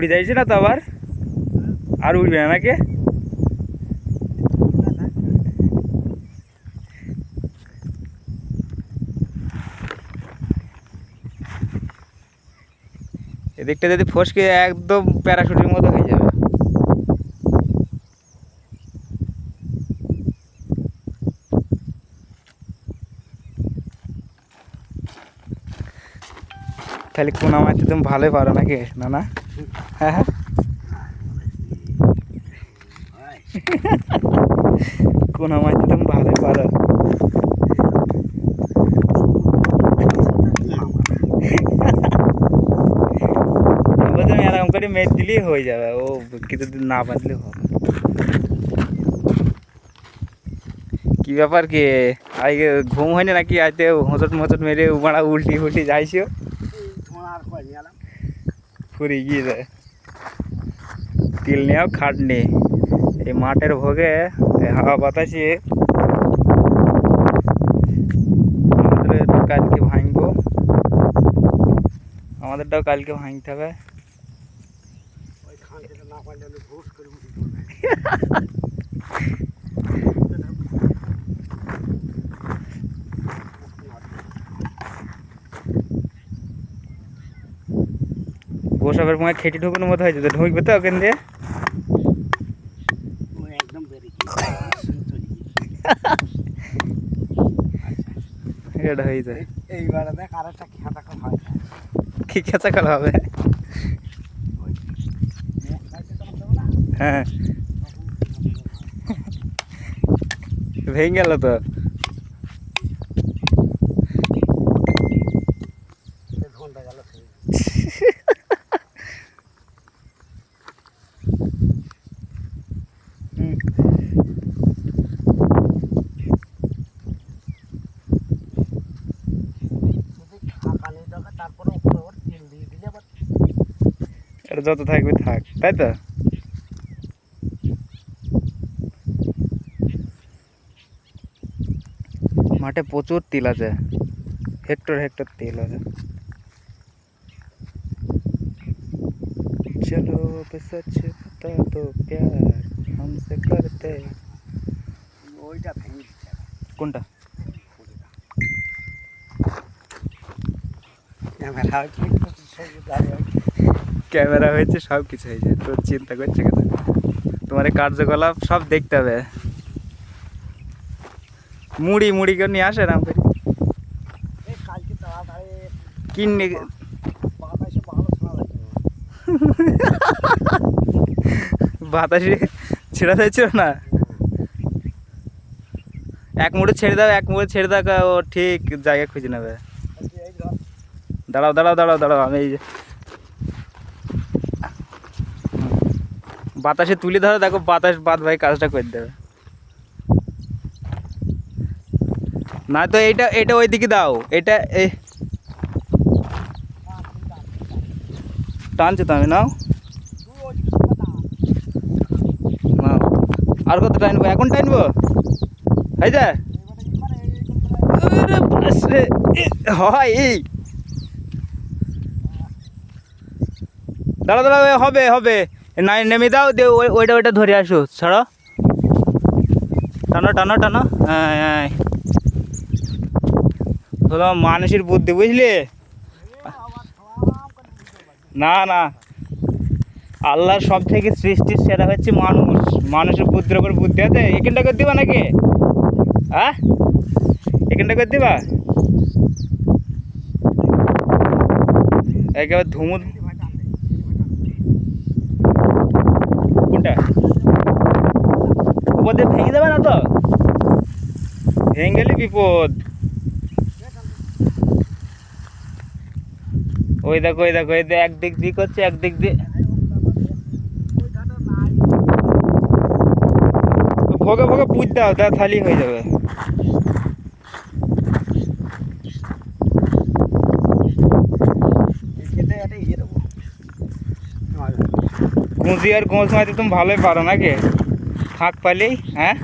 উড়ে যাইছে না তো আবার? আর উড়বে না নাকি? এদিকটা যদি ফসকে একদম প্যারাশুটের মতো হয়ে যাবে। তাহলে কোন মারতে তুমি ভালোই পারো নাকি না না হ্যাঁ হ্যাঁ কোন মারতে তুমি ভালোই পারো বলছি আমি এরকম করে মেট দিলেই হয়ে যাবে ও কিছুদিন না বাঁধলে হবে কি ব্যাপার কি আজকে ঘুম হয়নি নাকি আজকে হোঁচট মোচট মেরে উবাড়া উল্টি ফুলটি যাইছো ফুরি গিয়ে যায় তিল নেও খাটনি। এই মাঠের ভোগে হাওয়া বাতাসে আমাদের কালকে ভাঙবো। আমাদেরটাও কালকে ভাঙতে হবে। গোসাবের সময় খেটি ঢুকুনোর মতো হয়েছে তো ঢুকবে তো ওখান দিয়ে? এটা হয়ে যায় এইবারে দেখ আর একটা খেতা হয়। কি হবে? হ্যাঁ। ভেঙে গেল তো। এটা যত থাকবে থাক তাই তো মাঠে প্রচুর তিল আছে হেক্টর হেক্টর তিল আছে चलो अब सच बता दो प्यार हमसे करते ওইটা ভেঙে দিচ্ছে কোনটা ক্যামেরা হচ্ছে সবুজ দাঁড়িয়ে ক্যামেরা হয়েছে সব কিছু হয়েছে। তোর চিন্তা করছে কেন? তোমার এই কার্যকলাপ সব দেখতে হবে। মুড়ি মুড়ি করে নিয়ে আসে রাম কিনে বাতাসে ছেড়ে দিয়েছিল না? এক মুড়ে ছেড়ে দাও এক মুড়ে ছেড়ে দাও ও ঠিক জায়গা খুঁজে নেবে। দাঁড়াও দাঁড়াও দাঁড়াও দাঁড়াও আমি এই বাতাসে তুলে ধরো, দেখো বাতাস বাদ ভাই কাজটা করে দেবে। না তো এইটা এটা ওই দিকে দাও, এটা এই টানছে তো আমি নাও। আর কত টানবো? এখন টানবো? এই যে হয় দাঁড়া দাঁড়া হবে হবে। নাই, নেমে দাও, দে, ওই- ওইটা ওইটা ধরে আসো। ছাড়ো। টানো টানো টানো। হ্যাঁ হলো মানুষের বুদ্ধি, বুঝলি? না না। আল্লাহর সব থেকে সৃষ্টির সেরা হচ্ছে মানুষ। মানুষের বুদ্ধির ওপর বুদ্ধি আছে? এখানটা করে দিবা নাকি? হ্যাঁ এখানটা করে দিবা? একেবারে ধুমু কোনটা উপর দিয়ে ভেঙে দেবে না তো? ভেঙে গেলে বিপদ। ওই দেখো ওই দেখো, এই দেখ একদিক দিক হচ্ছে একদিক দিয়ে। ভোগে ভোগে পুজ দাও তা থালি হয়ে যাবে। খেতে একটা ইয়ে দেবো। গুঁজি আর গোঁজ মারতে তুমি ভালোই পারো নাকি? ফাঁক পালেই হ্যাঁ?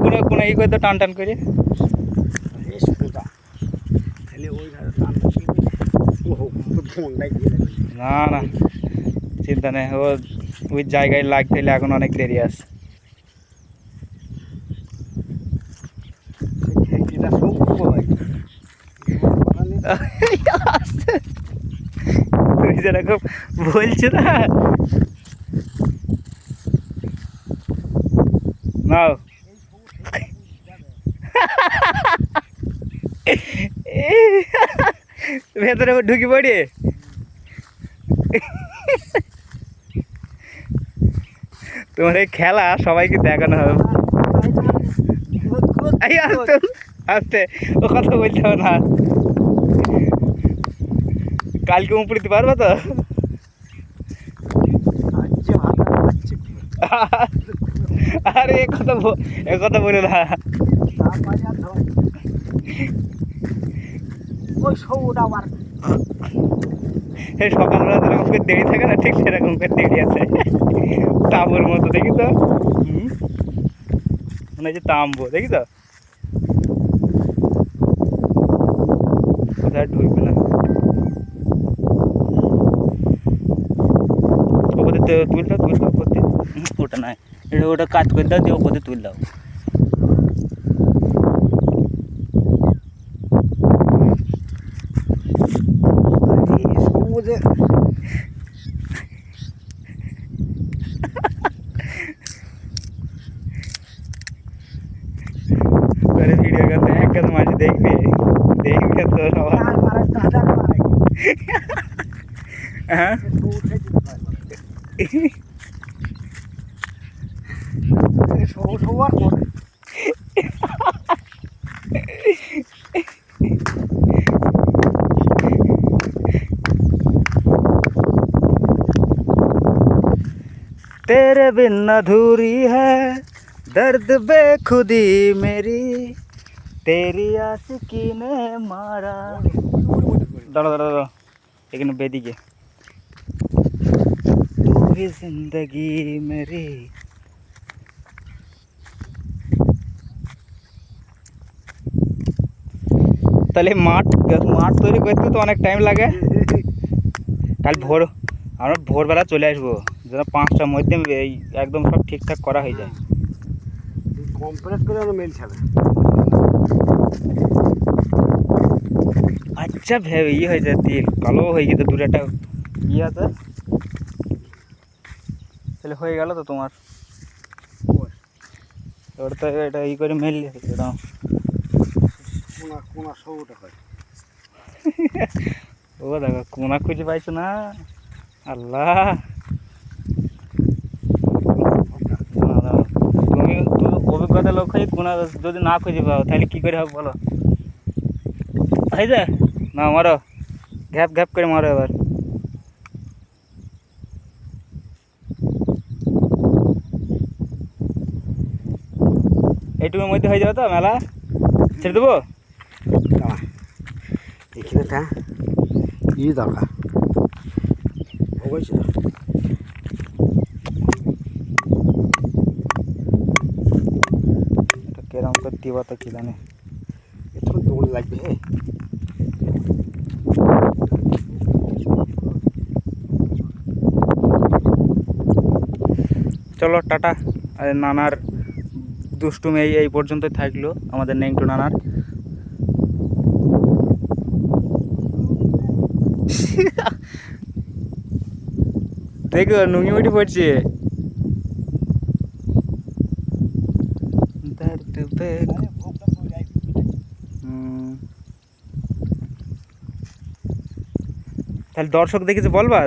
কোনো কোনো ই করে তো টান টান করে। না না চিন্তা নেই ও ওই জায়গায় লাগতে হলে এখন অনেক দেরি আছে। যেরকম বলছো না নাও ভেতরে ঢুকি পড়ি তোমার এই খেলা সবাইকে দেখানো হবে আস্তে আস্তে ও কথা বলতে হবে না কালকে উপরে দিতে পারব তো? আরে এ কথা এ কথা বলে না। ওই সৌটা আবার। সকালবেলা যেরকম করে দেরি থাকে না ঠিক সেরকম করে দেরি আছে। তাঁবুর মতো দেখি তো। মনে হচ্ছে তাম্বু দেখি তো। কোথায় ঢুকবে না? ওপরে তো তুল দাও তুল দাও করতে ওটা নয় এটা ওটা কাজ করে দাও দিয়ে ওপরে তুল দাও সবুজে করে ভিডিও করতে এক কাজ মাঝে দেখবে দেখবে তো সবাই আর দাদা ভাই হ্যাঁ উঠে সবু সবু আর করে तेरे बिन अधूरी है दर्द बेखुदी मेरी तेरी आशिकी ने मारा দাঁড়া দাঁড়া দাঁড়া এখানে বেদিকে तू ही जिंदगी मेरी তাহলে মাঠ মাঠ তৈরি করতে তো অনেক টাইম লাগে কাল ভোর আমরা ভোরবেলা চলে আসবো যেন পাঁচটার মধ্যে এই একদম সব ঠিকঠাক করা হয়ে যায় কমপ্লিট করে ওরা মেল ছাড়ে আচ্ছা ভেবে ইয়ে হয়ে যায় তিল কালো হয়ে গেছে দূরে একটা ইয়ে আছে তাহলে হয়ে গেল তো তোমার। এবার তো এটা ই করে মেললে হয়। ও দেখো কোনা খুঁজে পাইছো না? আল্লাহ। তুমি অভিজ্ঞতা লোক হয়ে কোনা যদি না খুঁজে পাও তাহলে কি করে হবে বলো? হয়েছে না মারো। ঘ্যাপ ঘ্যাপ করে মারো এবার। এইটুকুর মধ্যে হয়ে যাবে তো মেলা? ছেড়ে দেবো? এখানেটা ই দরকার অবশ্যই। এটা কেরম করে দিবা তো কি জানে? এটা দৌড় লাগবে হে। চলো টাটা। আর নানার দুষ্টুমি এই এই পর্যন্তই থাকল আমাদের নেংটু নানার। দেখো, নুঙ্গি মুটি পড়ছে। তাহলে দর্শক দেখেছে বলবা?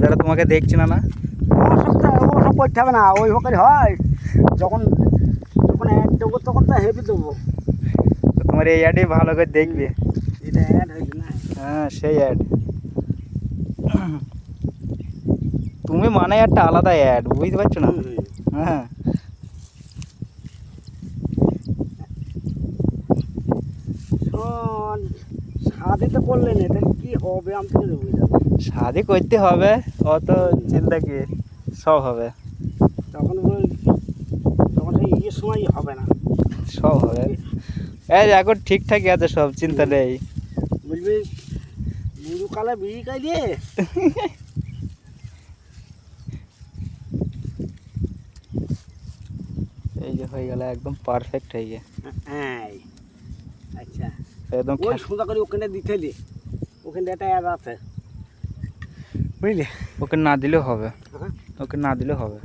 যারা তোমাকে দেখছে না না। ওসব করতে হবে না, ওই হোকের হয়। যখন দেবো তখন তো হেভি দেবো। তোমার এই অ্যাডে ভালো করে দেখবে। এটা অ্যাড হয়েছে না? হ্যাঁ সেই অ্যাড তুমি মানে একটা আলাদা অ্যাড বুঝতে পারছ না? হ্যাঁ। শোন সাদিতে করলে না তাহলে কি হবে? আমি থেকে দেবো শাদি করতে হবে অত চিন্তা কি? সব হবে। তখন তখন ইয়ের সময় হবে না। সব হবে। এই এখন ঠিকঠাকই আছে সব চিন্তা নেই। বুঝবি? মুরু কালে বিড়ি খাই দিয়ে। এই যে হয়ে গেল একদম পারফেক্ট হয়ে গিয়ে। হ্যাঁ আচ্ছা। একদম ওই সোজা করে ওখানে দিতে দে। ওখানে একটা অ্যাড আছে। বুঝলি? ওকে না দিলেও হবে। হ্যাঁ। ওকে না দিলেও হবে।